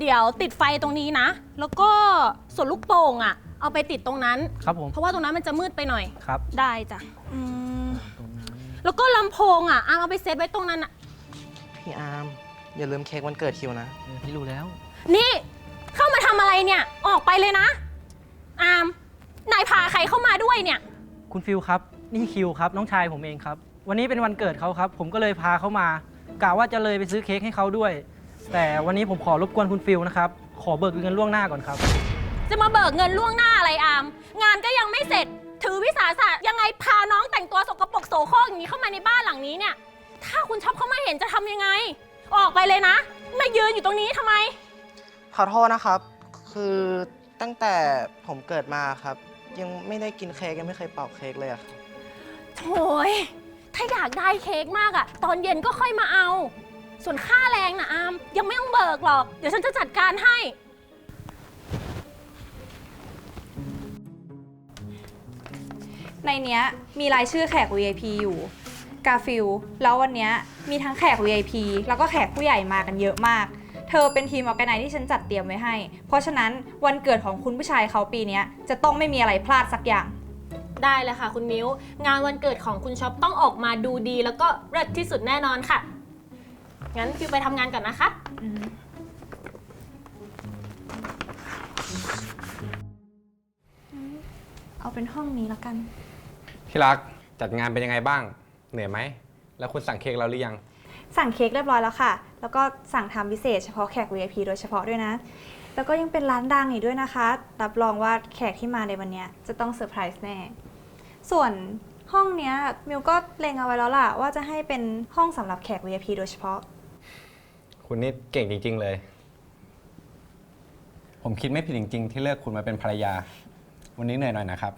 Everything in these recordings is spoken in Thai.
เดี๋ยวติดไฟตรงนี้นะ แล้วก็ส่วนลูกโป่งอะเอาไปติดตรงนั้น ครับผมเพราะว่าตรงนั้นมันจะมืดไปหน่อย ครับ ได้จ้ะอืมแล้วก็ลำโพงอะอามเอาไปเซตไว้ตรงนั้นอะพี่อาร์มอย่าลืมเค้กวันเกิดคิวนะเออพี่รู้แล้ว นี่ เข้ามาทำอะไรเนี่ย ออกไปเลยนะ อาม นายพาใครเข้ามาด้วยเนี่ย คุณฟิลครับ นี่คิวครับ น้องชายผมเองครับ วันนี้เป็นวันเกิดเขาครับ ผมก็เลยพาเขามากะว่าจะเลยไปซื้อเค้กให้เขาด้วย แต่วันนี้ผมขอรบกวนคุณฟิลนะครับ ขอเบิกเงินล่วงหน้าก่อนครับ จะมาเบิกเงินล่วงหน้าอะไรอาม งานก็ยังไม่เสร็จ ถือวิสาสะยังไงพาน้องแต่งตัวสกปรกโสโครกอย่างนี้เข้ามาในบ้านหลังนี้เนี่ย ถ้าคุณช็อปเข้ามาเห็นจะทำยังไง ออกไปเลยนะ มายืนอยู่ตรงนี้ทำไม ขอโทษนะครับ คือตั้งแต่ผมเกิดมาครับ ยังไม่ได้กินเค้กยังไม่เคยเป่าเค้กเลยอะครับโถยถ้าอยากได้เค้กมากอะตอนเย็นก็ค่อยมาเอา ส่วนค่าแรงนะอาม ยังไม่ต้องเบิกหรอก เดี๋ยวฉันจะจัดการให้ ในเนี้ยมีรายชื่อแขก VIP อยู่ กาฟิล แล้ววันเนี้ยมีทั้งแขก VIP แล้วก็แขกผู้ใหญ่มากันเยอะมาก เธอเป็นทีมออแกไนที่ฉันจัดเตรียมไว้ให้ เพราะฉะนั้นวันเกิดของคุณผู้ชายเขาปีเนี้ยจะต้องไม่มีอะไรพลาดสักอย่าง ได้เลยค่ะ คุณมิ้ว งานวันเกิดของคุณช็อปต้องออกมาดูดี แล้วก็เลิศที่สุดแน่นอนค่ะ งั้นฟิวไปทำงานก่อนนะคะ เอาเป็นห้องนี้แล้วกัน ที่รักจัดงานเป็นยังไงบ้าง เหนื่อยไหม แล้วคุณสั่งเค้กเราหรือยัง สั่งเค้กเรียบร้อยแล้วค่ะ แล้วก็สั่งทำพิเศษเฉพาะแขก VIP โดยเฉพาะด้วยนะ แล้วก็ยังเป็นร้านดังอีกด้วยนะคะ รับรองว่าแขกที่มาในวันเนี้ยจะต้องเซอร์ไพรส์แน่ ส่วนห้องเนี้ยมิวก็เล็งเอาไว้แล้วล่ะว่าจะให้เป็นห้องสำหรับแขก VIP โดยเฉพาะ คุณนี่เก่งจริง ๆ เลย ผมคิดไม่ผิดจริง ๆ ที่เลือกคุณมาเป็นภรรยา วันนี้เหนื่อยหน่อยนะครับ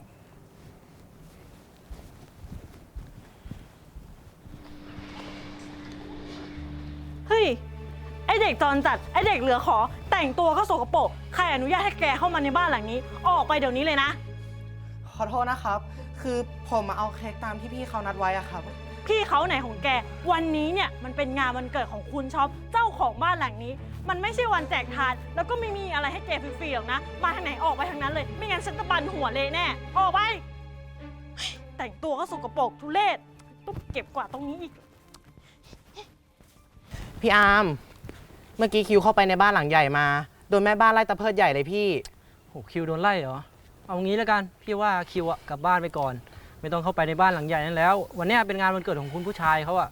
เฮ้ย ไอเด็กจรจัด ไอเด็กเหลือขอ แต่งตัวก็สกปรก ใครอนุญาตให้แกเข้ามาในบ้านหลังนี้ ออกไปเดี๋ยวนี้เลยนะ ขอโทษนะครับ คือผมมาเอาเค้กตามที่พี่เขานัดไว้อะครับ พี่เขาไหนของแก วันนี้เนี่ยมันเป็นงานวันเกิดของคุณช็อป เจ้า ของบ้านหลังนี้ มันไม่ใช่วันแจกทาน แล้วก็ไม่มีอะไรให้แกฟรีๆหรอกนะ มาทางไหนออกไปทางนั้นเลย ไม่งั้นฉันจะบันหัวเลยแน่ ออกไปเฮ้ยแต่งตัวก็สกปรกทุเรศต้องเก็บกวาดตรงนี้อีก พี่อาร์มเมื่อกี้คิวเข้าไปในบ้านหลังใหญ่มา โดนแม่บ้านไล่ตะเพิดใหญ่เลยพี่ โหคิวโดนไล่เหรอ เอางี้แล้วกัน พี่ว่าคิวอะกลับบ้านไปก่อน ไม่ต้องเข้าไปในบ้านหลังใหญ่นั้นแล้ว วันเนี้ยเป็นงานวันเกิดของคุณผู้ชายเขาอะ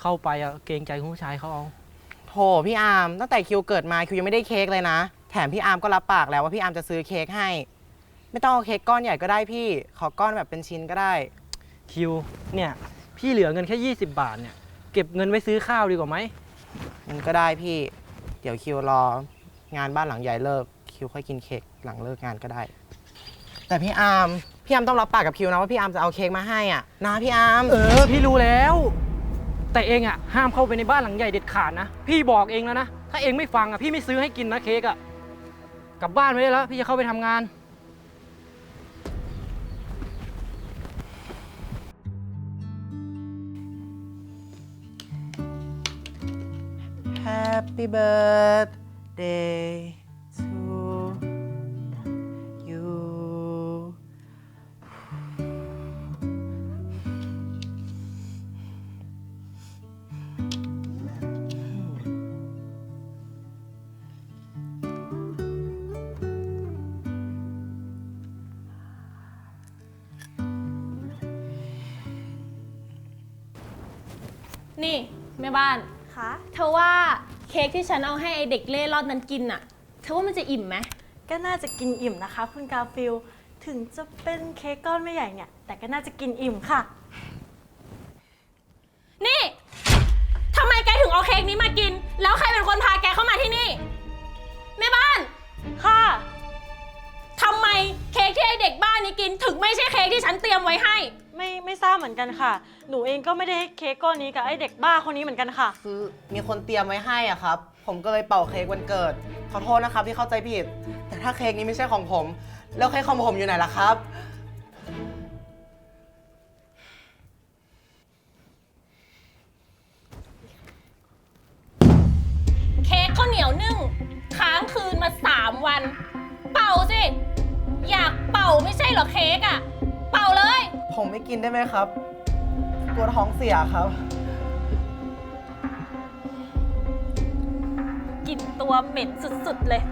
เข้าไปอะเกรงใจคุณผู้ชายเขาเอา โถพี่อาร์มตั้งแต่คิวเกิดมาคิวยังไม่ได้เค้กเลยนะ แถมพี่อาร์มก็รับปากแล้วว่าพี่อาร์มจะซื้อเค้กให้ ไม่ต้องเอาเค้กก้อนใหญ่ก็ได้พี่ ขอก้อนแบบเป็นชิ้นก็ได้ คิวเนี่ยพี่เหลือเงินแค่ 20 บาทเนี่ยเก็บเงินไว้ซื้อข้าวดีกว่าไหมมันก็ได้พี่ เดี๋ยวคิวรองานบ้านหลังใหญ่เลิกคิวค่อยกินเค้กหลังเลิกงานก็ได้ แต่พี่อาร์มพี่อาร์มต้องรับปากกับคิวนะว่าพี่อาร์มจะเอาเค้กมาให้อะนะพี่อาร์มเออพี่รู้แล้ว แต่เองอะห้ามเข้าไปในบ้านหลังใหญ่เด็ดขาดนะ พี่บอกเองแล้วนะ ถ้าเองไม่ฟังอะพี่ไม่ซื้อให้กินนะเค้กอะกลับบ้านไปได้แล้ว พี่จะเข้าไปทำงาน Happy birthday นี่แม่บ้าน คะเธอว่าเค้กที่ฉันเอาให้ไอเด็กเล่ร่อนนั้นกินอะเธอว่ามันจะอิ่มไหมก็น่าจะกินอิ่มนะคะ คุณกาฟิลถึงจะเป็นเค้กก้อนไม่ใหญ่เนี่ย แต่ก็น่าจะกินอิ่มค่ะ ทราบเหมือนกันค่ะ หนูเองก็ไม่ได้ให้เค้กก้อนนี้กับไอ้เด็กบ้าคนนี้เหมือนกันค่ะ คือมีคนเตรียมไว้ให้อะครับ ผมก็เลยเป่าเค้กวันเกิด ขอโทษนะครับที่เข้าใจผิด แต่ถ้าเค้กนี้ไม่ใช่ของผม แล้วเค้กของผมอยู่ไหนล่ะครับ เค้กข้าวเหนียวนึ่งค้างคืนมาสามวัน เป่าสิ อยากเป่าไม่ใช่เหรอเค้กอะเป่าเลย ผมไม่กินได้ไหมครับ กลัวท้องเสียครับ กลิ่นตัวเหม็นสุดๆเลย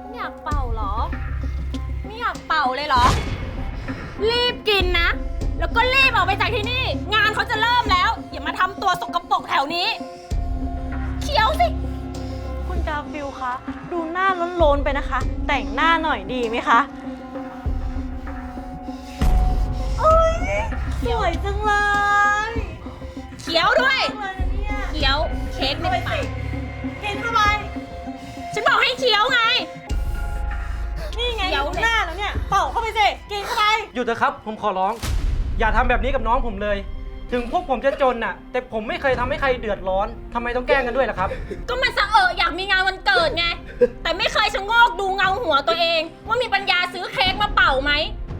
ไม่อยากเป่าเหรอ ไม่อยากเป่าเลยเหรอ รีบกินนะ แล้วก็รีบออกไปจากที่นี่ งานเขาจะเริ่มแล้ว อย่ามาทำตัวสกปรกแถวนี้เคี้ยวสิ คุณกาฟิลคะ ดูหน้าล้นโลนๆไปนะคะ แต่งหน้าหน่อยดีไหมคะ สวยจังเลยเคี้ยวด้วยจังเลยนะเนี่ยเคี้ยวเค้กในเอาไปปาสิกกินเข้าไป ฉันบอกให้เคี้ยวไง นี่ไงเดี๋ยวอยู่หน้าแล้วเนี่ยเป่าเข้าไปสิ กินเข้าไป หยุดเถอะครับ ผมขอร้อง อย่าทำแบบนี้กับน้องผมเลย ถึงพวกผมจะจนน่ะ แต่ผมไม่เคยทำให้ใครเดือดร้อนทำไมต้องแกล้งกันด้วยล่ะครับ ก็มันสะเอออยากมีงานวันเกิดไง แต่ไม่เคยชะโงกดูเงาหัวตัวเอง ว่ามีปัญญาซื้อเค้กมาเป่าไหม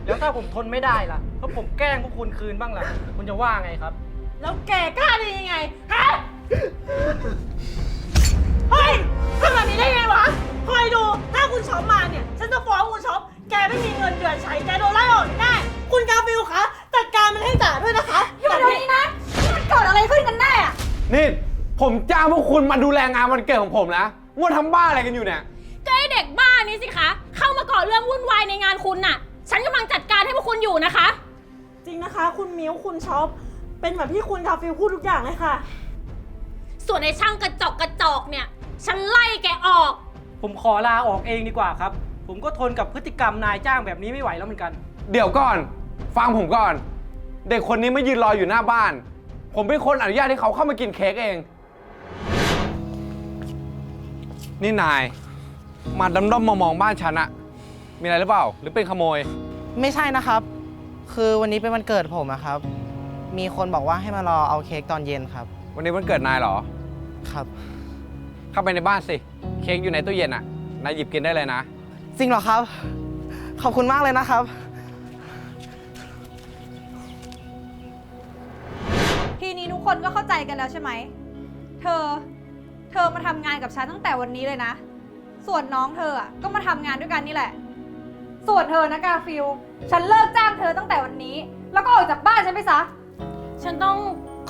แล้วถ้าผมทนไม่ได้ล่ะ แล้วผมแกล้งพวกคุณคืนบ้างล่ะ คุณจะว่าไงครับ แล้วแกกล้าได้ยังไง ฮะ เฮ้ยทำแบบนี้ได้ไงวะ คอยดู ถ้าคุณช็อปมาเนี่ย ฉันจะฟ้องคุณช็อป แกไม่มีเงินเดือนใช้ แกโดนไล่ออกแน่คุณกาฟิลคะ จัดการมันให้จ่าด้วยนะคะแบบนี้นะมันเกิดอะไรขึ้นกันแน่อะนี่ ผมจ้างพวกคุณมาดูแลงานวันเกิดของผมนะว่าทำบ้าอะไรกันอยู่เนี่ย ก็ไอเด็กบ้านี้สิคะ เข้ามาก่อเรื่องวุ่นวายในงานคุณน่ะ ฉันกำลังจัดการให้พวกคุณอยู่นะคะ จริงนะคะ คุณมิ้วคุณช็อปเป็นแบบที่คุณกาฟิลพูดทุกอย่างเลยค่ะ ส่วนไอ้ช่างกระจอกกระจอกเนี่ย ฉันไล่แกออก ผมขอลาออกเองดีกว่าครับ ผมก็ทนกับพฤติกรรมนายจ้างแบบนี้ไม่ไหวแล้วเหมือนกัน เดี๋ยวก่อน ฟังผมก่อน เด็กคนนี้ไม่ยืนรออยู่หน้าบ้าน ผมเป็นคนอนุญาตให้เขาเข้ามากินเค้กเอง นี่นาย มาดำด้อมๆมองๆบ้านฉันอะมีอะไรหรือเปล่า หรือเป็นขโมย ไม่ใช่นะครับ คือวันนี้เป็นวันเกิดผมอะครับ มีคนบอกว่าให้มารอเอาเค้กตอนเย็นครับ วันนี้วันเกิดนายเหรอ ครับ เข้าไปในบ้านสิ เค้กอยู่ในตู้เย็นอะนายหยิบกินได้เลยนะ จริงเหรอครับ ขอบคุณมากเลยนะครับ ทีนี้ทุกคนก็เข้าใจกันแล้วใช่ไหม เธอ เธอมาทำงานกับฉันตั้งแต่วันนี้เลยนะ ส่วนน้องเธออะก็มาทำงานด้วยกันนี่แหละ ส่วนเธอนะกาฟิล ฉันเลิกจ้างเธอตั้งแต่วันนี้ แล้วก็ออกจากบ้านฉันไปซะ ฉันต้อง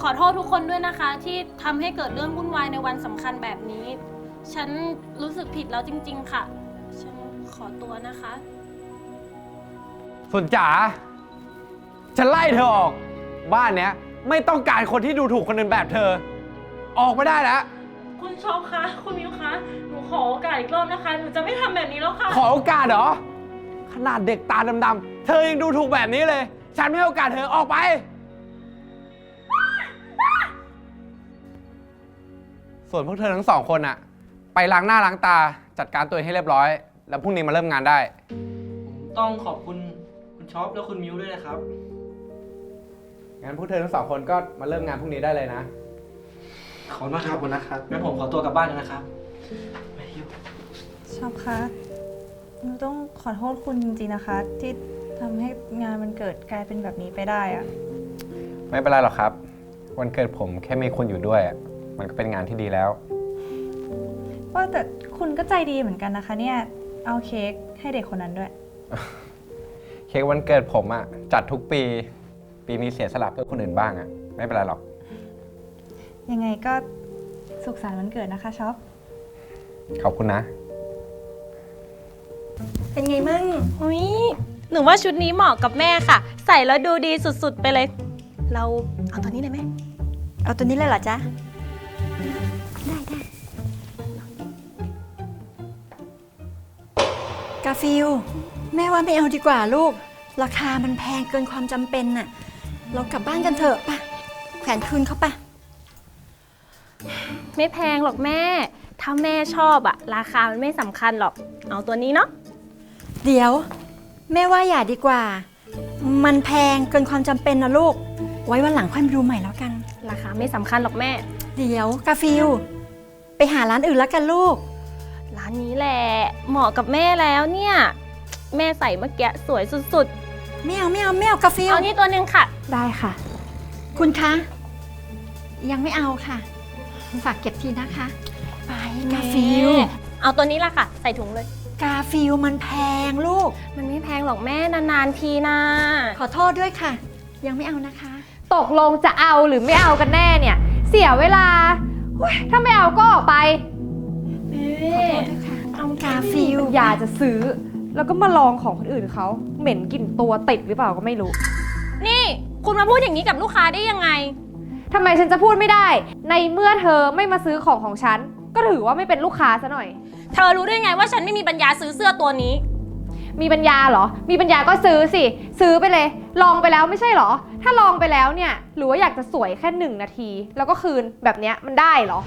ขอโทษทุกคนด้วยนะคะ ที่ทำให้เกิดเรื่องวุ่นวายในวันสำคัญแบบนี้ ฉันรู้สึกผิดแล้วจริง ๆ ค่ะ ฉันขอตัวนะคะ ส่วนจ๋าฉันไล่เธอออก บ้านเนี้ยไม่ต้องการคนที่ดูถูกคนอื่นแบบเธอ ออกไม่ได้แล้ว คุณช็อปคะคุณมิ้วคะ หนูขอโอกาสอีกรอบนะคะ หนูจะไม่ทำแบบนี้แล้วค่ะ ขอโอกาสเหรอ ขนาดเด็กตาดำๆ เธอยังดูถูกแบบนี้เลย ฉันไม่ให้โอกาสเธอออกไป ส่วนพวกเธอทั้งสองคนอะไปล้างหน้าล้างตาจัดการตัวเองให้เรียบร้อย แล้วพรุ่งนี้มาเริ่มงานได้ ผมต้องขอบคุณคุณช็อปและคุณมิวด้วยนะครับ งั้นพวกเธอทั้งสองคนก็มาเริ่มงานพรุ่งนี้ได้เลยนะ ขอบคุณมากครับคุณนะครับงั้นผมขอตัวกลับบ้านแล้วนะครับไปฮิวชอบคะหนูต้องขอโทษคุณจริงๆนะคะ ที่ ทำให้งานมันเกิดกลายเป็นแบบนี้ไปได้อะไม่เป็นไรหรอกครับ วันเกิดผมแค่มีคุณอยู่ด้วยอะมันก็เป็นงานที่ดีแล้ว ว่าแต่คุณก็ใจดีเหมือนกันนะคะ เนี่ย เอาเค้กให้เด็กคนนั้นด้วย เค้กวันเกิดผมอะจัดทุกปี ปีนี้เสียสละเพื่อคนอื่นบ้างอะไม่เป็นไรหรอก ยังไงก็สุขสันต์วันเกิดนะคะช็อป ขอบคุณนะ เป็นไงมั่ง อุ้ย หนูว่าชุดนี้เหมาะกับแม่ค่ะ ใส่แล้วดูดีสุดๆไปเลย เราเอาตัวนี้เลยไหมเอาตัวนี้เลยเหรอจ๊ะกาฟิลแม่ว่าไม่เอาดีกว่าลูก ราคามันแพงเกินความจำเป็นน่ะ เรากลับบ้านกันเถอะปะแขวนคืนเขาปะไม่แพงหรอกแม่ ถ้าแม่ชอบอะราคามันไม่สำคัญหรอก เอาตัวนี้เนาะ เดี๋ยว แม่ว่าอย่าดีกว่า มันแพงเกินความจำเป็นนะลูก ไว้วันหลังค่อยมาดูใหม่แล้วกัน ราคาไม่สำคัญหรอกแม่ เดี๋ยวกาฟิลไปหาร้านอื่นแล้วกันลูก ร้านนี้แหละ เหมาะกับแม่แล้วเนี่ย แม่ใส่เมื่อกี้สวยสุดไม่เอาไม่เอาไม่เอากาฟิๆ ลเอานี่ตัวหนึ่งค่ะ ได้ค่ะ คุณคะ ยังไม่เอาค่ะ ฝากเก็บทีนะคะ ไปกาฟิล เอาตัวนี้ละค่ะ ใส่ถุงเลย กาฟิลมันแพงลูก มันไม่แพงหรอกแม่นานๆทีนะขอโทษด้วยค่ะ ยังไม่เอานะคะ ตกลงจะเอาหรือไม่เอากันแน่เนี่ย เสียเวลาเฮ้ยถ้าไม่เอาก็ออกไปเอากาฟิลอยากจะซื้อ แล้วก็มาลองของคนอื่นเขาเหม็นกลิ่นตัวติดหรือเปล่าก็ไม่รู้ นี่ คุณมาพูดอย่างนี้กับลูกค้าได้ยังไง ทำไมฉันจะพูดไม่ได้ ในเมื่อเธอไม่มาซื้อของของฉัน ก็ถือว่าไม่เป็นลูกค้าซะหน่อย เธอรู้ได้ไงว่าฉันไม่มีปัญญาซื้อเสื้อตัวนี้ มีปัญญาเหรอ มีปัญญาก็ซื้อสิ ซื้อไปเลย ลองไปแล้วไม่ใช่เหรอ ถ้าลองไปแล้วเนี่ย หรือว่าอยากจะสวยแค่หนึ่งนาที แล้วก็คืนแบบเนี้ยมันได้เหรอ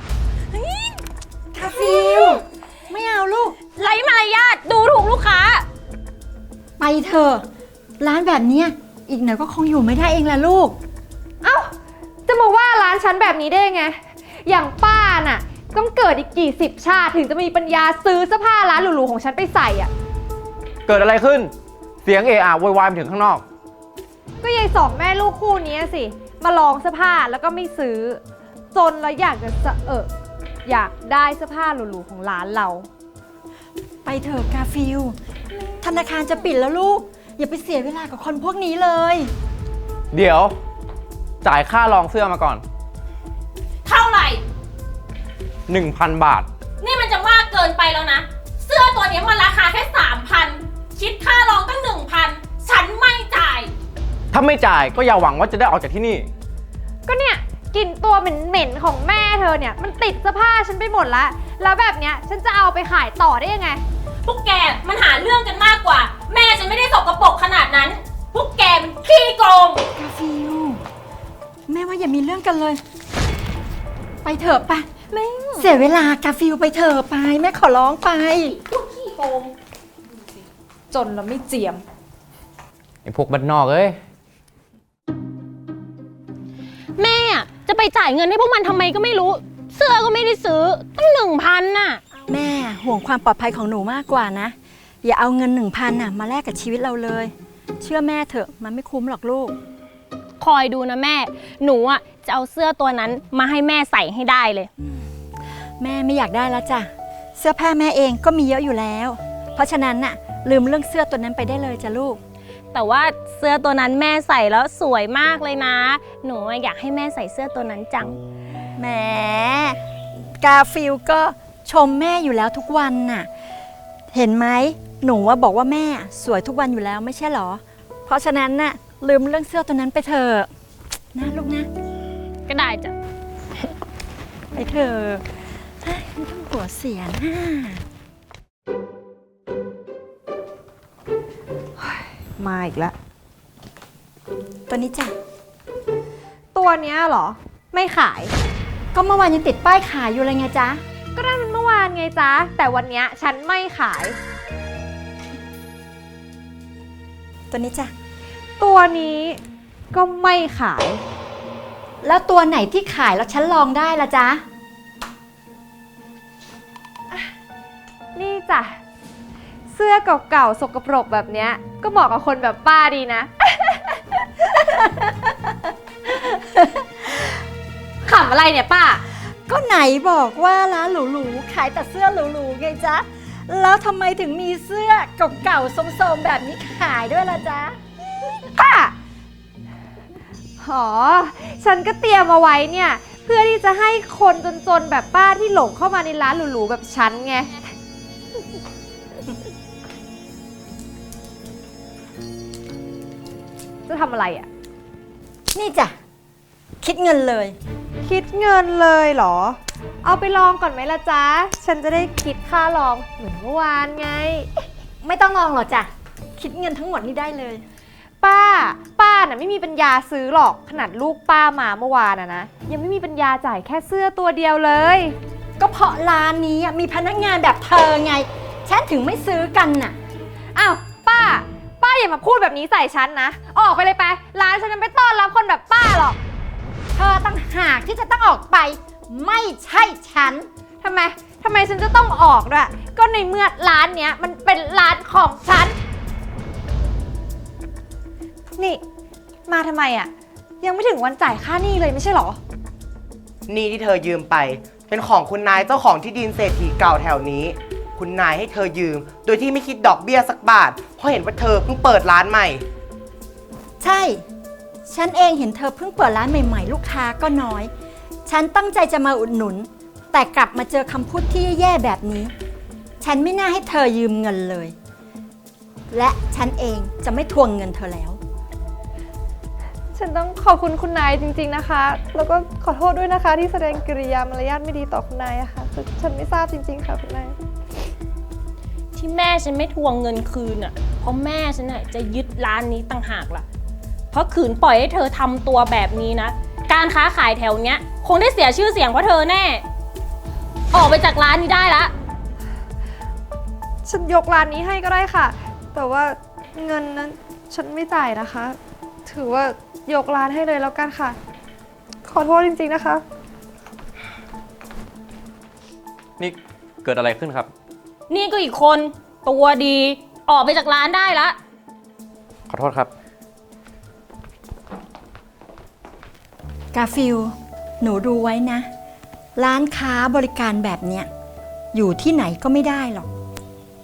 กาฟิลไม่เอาลูก ไร้มารยาทดูถูกลูกค้า ไปเถอะร้านแบบเนี้ยอีกหน่อยก็คงอยู่ไม่ได้เองแหละลูก เอ้า จะมาว่าร้านฉันแบบนี้ได้ไง อย่างป้าน่ะ ต้องเกิดอีกกี่สิบชาติถึงจะมีปัญญาซื้อเสื้อผ้าร้านหรูๆของฉันไปใส่อะ เกิดอะไรขึ้น เสียงเอะอะโวยวายมาถึงข้างนอก ก็ยายสองแม่ลูกคู่นี้สิ มาลองเสื้อผ้าแล้วก็ไม่ซื้อ จนแล้วอยากจะสะเอะอยากได้เสื้อผ้าหรูๆของร้านเรา ไปเถอะกาฟิลธนาคารจะปิดแล้วลูก อย่าไปเสียเวลากับคนพวกนี้เลย เดี๋ยว จ่ายค่าลองเสื้อมาก่อนเท่าไหร่ 1,000 บาท นี่มันจะมากเกินไปแล้วนะ เสื้อตัวนี้มันราคาแค่สามพันคิดค่ารองตั้งหนึ่งพันฉันไม่จ่าย ถ้าไม่จ่ายก็อย่าหวังว่าจะได้ออกจากที่นี่ ก็เนี่ยกลิ่นตัวเหม็นๆของแม่เธอเนี่ย มันติดเสื้อผ้าฉันไปหมดละแล้วแบบเนี้ยฉันจะเอาไปขายต่อได้ยังไง พวกแกมันหาเรื่องกันมากกว่า แม่ฉันไม่ได้สกปรกขนาดนั้น พวกแกมันขี้โกง กาฟิลแม่ว่าอย่ามีเรื่องกันเลย ไปเถอะไป แม่เสียเวลากาฟิลไปเถอะไปแม่ขอร้องไปพวกขี้โกงจนแล้วไม่เจียม ไอ้พวกบ้านนอกเอ้ย แม่อะจะไปจ่ายเงินให้พวกมันทำไมก็ไม่รู้ เสื้อก็ไม่ได้ซื้อตั้งหนึ่งพันน่ะ แม่ห่วงความปลอดภัยของหนูมากกว่านะ อย่าเอาเงินหนึ่งพันน่ะมาแลกกับชีวิตเราเลย เชื่อแม่เถอะมันไม่คุ้มหรอกลูก คอยดูนะแม่ หนูอะจะเอาเสื้อตัวนั้นมาให้แม่ใส่ให้ได้เลย แม่ไม่อยากได้แล้วจ้ะ เสื้อผ้าแม่เองก็มีเยอะอยู่แล้ว เพราะฉะนั้นน่ะ ลืมเรื่องเสื้อตัวนั้นไปได้เลยจ้ะลูก แต่ว่าเสื้อตัวนั้นแม่ใส่แล้วสวยมากเลยนะ หนูอะอยากให้แม่ใส่เสื้อตัวนั้นจัง แหม กาฟิลก็ชมแม่อยู่แล้วทุกวันน่ะ เห็นไหมหนูว่าบอกว่าแม่สวยทุกวันอยู่แล้วไม่ใช่เหรอ เพราะฉะนั้นน่ะลืมเรื่องเสื้อตัวนั้นไปเถอะนะลูกนะ ก็ได้จ้ะไปเถอะเฮ้ย ไม่ต้องหัวเสียนะมาอีกแล้วตัวนี้จ้ะ ตัวเนี้ยเหรอ ไม่ขาย ก็เมื่อวานยังติดป้ายขายอยู่เลยไงจ๊ะ ก็นั่นมันเมื่อวานไงจ๊ะ แต่วันเนี้ยฉันไม่ขาย ตัวนี้จ้ะ ตัวนี้ก็ไม่ขาย แล้วตัวไหนที่ขายแล้วฉันลองได้ละจ๊ะ จ้ะ เสื้อเก่าๆ สกปรกแบบเนี้ย ก็เหมาะกับคนแบบป้าดีนะ ขำอะไรเนี่ยป้า ก็ไหนบอกว่าร้านหรูๆขายแต่เสื้อหรูๆไงจ๊ะ แล้วทำไมถึงมีเสื้อเก่าๆโสมๆแบบนี้ขายด้วยล่ะจ๊ะ ป้าหอฉันก็เตรียมเอาไว้เนี่ย เพื่อที่จะให้คนจนๆ แบบป้าที่หลงเข้ามาในร้านหรูๆ แบบฉันไง ทำอะไรอะนี่จ้ะ คิดเงินเลย คิดเงินเลยเหรอ เอาไปลองก่อนไหมล่ะจ๊ะ ฉันจะได้คิดค่าลองเหมือนเมื่อวานไง ไม่ต้องลองหรอกจ้ะ คิดเงินทั้งหมดนี่ได้เลย ป้า ป้าน่ะไม่มีปัญญาซื้อหรอก ขนาดลูกป้ามาเมื่อวานอะนะ ยังไม่มีปัญญาจ่ายแค่เสื้อตัวเดียวเลย ก็เพราะร้านนี้อะมีพนักงานแบบเธอไง ฉันถึงไม่ซื้อกันน่ะ อ้าว ป้าอย่ามาพูดแบบนี้ใส่ฉันนะ ออกไปเลยไป ร้านฉันไม่ต้อนรับคนแบบป้าหรอก เธอตั้งหากที่จะต้องออกไป ไม่ใช่ฉัน ทำไม ทำไมฉันจะต้องออกด้วย ก็ในเมื่อร้านเนี้ยมันเป็นร้านของฉัน นี่ มาทำไมอะยังไม่ถึงวันจ่ายค่าหนี้เลยไม่ใช่หรอ หนี่ที่เธอยืมไป เป็นของคุณนายเจ้าของที่ดินเศรษฐีเก่าแถวนี้ คุณนายให้เธอยืม โดยที่ไม่คิดดอกเบี้ยสักบาท เพราะเห็นว่าเธอเพิ่งเปิดร้านใหม่ ใช่ ฉันเองเห็นเธอเพิ่งเปิดร้านใหม่ ๆ ลูกค้าก็น้อย ฉันตั้งใจจะมาอุดหนุน แต่กลับมาเจอคำพูดที่แย่ๆแบบนี้ ฉันไม่น่าให้เธอยืมเงินเลย และฉันเองจะไม่ทวงเงินเธอแล้ว ฉันต้องขอบคุณคุณนายจริง ๆนะคะ แล้วก็ขอโทษด้วยนะคะที่แสดงกิริยามารยาทไม่ดีต่อคุณนายอะค่ะคือฉันไม่ทราบจริง ๆ ค่ะคุณนาย ที่แม่ฉันไม่ทวงเงินคืนอะ เพราะแม่ฉันน่ะจะยึดร้านนี้ต่างหากล่ะ เพราะขืนปล่อยให้เธอทำตัวแบบนี้นะ การค้าขายแถวเนี้ย คงได้เสียชื่อเสียงเพราะเธอแน่ ออกไปจากร้านนี้ได้ละ ฉันยกร้านนี้ให้ก็ได้ค่ะ แต่ว่าเงินนั้นฉันไม่จ่ายนะคะ ถือว่ายกร้านให้เลยแล้วกันค่ะ ขอโทษจริงๆนะคะ นี่เกิดอะไรขึ้นครับ นี่ก็อีกคนตัวดี ออกไปจากร้านได้ละ ขอโทษครับ กาฟิล หนูดูไว้นะ ร้านค้าบริการแบบเนี้ยอยู่ที่ไหนก็ไม่ได้หรอก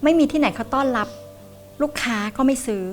ไม่มีที่ไหนเขาต้อนรับ ลูกค้าก็ไม่ซื้อ